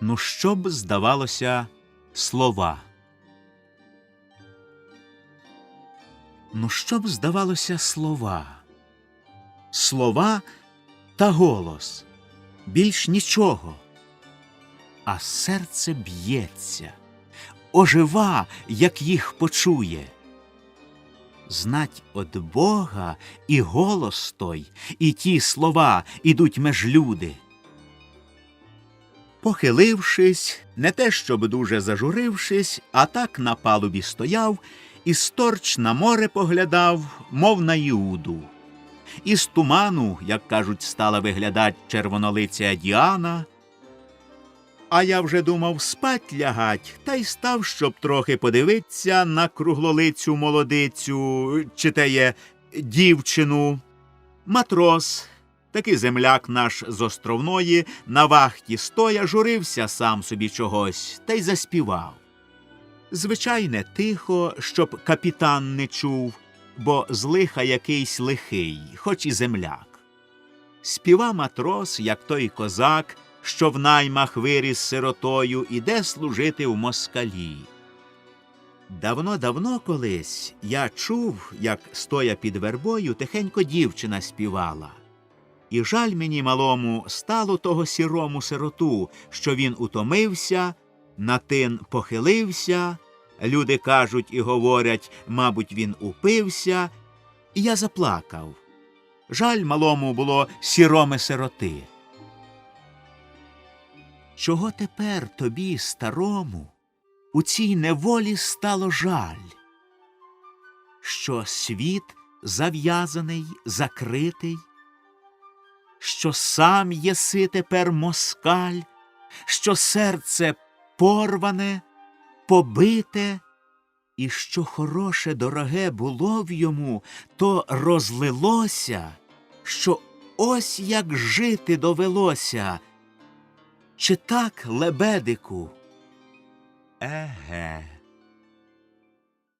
Ну, що б здавалося, слова. Ну, що б здавалося, слова. Слова та голос. Більш нічого. А серце б'ється, ожива, як їх почує. Знать од Бога і голос той, і ті слова ідуть меж люди. Похилившись, не те щоб дуже зажурившись, а так на палубі стояв і сторч на море поглядав, мов на Іуду. Із туману, як кажуть, стала виглядать червонолиця Діана. А я вже думав спать лягать, та й став, щоб трохи подивитися на круглолицю молодицю, чи те є дівчину. Матрос, такий земляк наш з островної, на вахті стоя, журився сам собі чогось, та й заспівав. Звичайне, тихо, щоб капітан не чув, бо з лиха якийсь лихий, хоч і земляк. Співа матрос, як той козак, що в наймах виріс сиротою, іде служити в москалі. Давно-давно колись я чув, як, стоя під вербою, тихенько дівчина співала. І жаль мені малому стало того сірому сироту, що він утомився, на тин похилився, люди кажуть і говорять, мабуть, він упився, і я заплакав. Жаль малому було сіроме сироти. Чого тепер тобі, старому, у цій неволі стало жаль? Що світ зав'язаний, закритий, що сам єси тепер москаль, що серце порване, побите, і що хороше, дороге було в йому, то розлилося, що ось як жити довелося. Чи так, лебедику? Еге.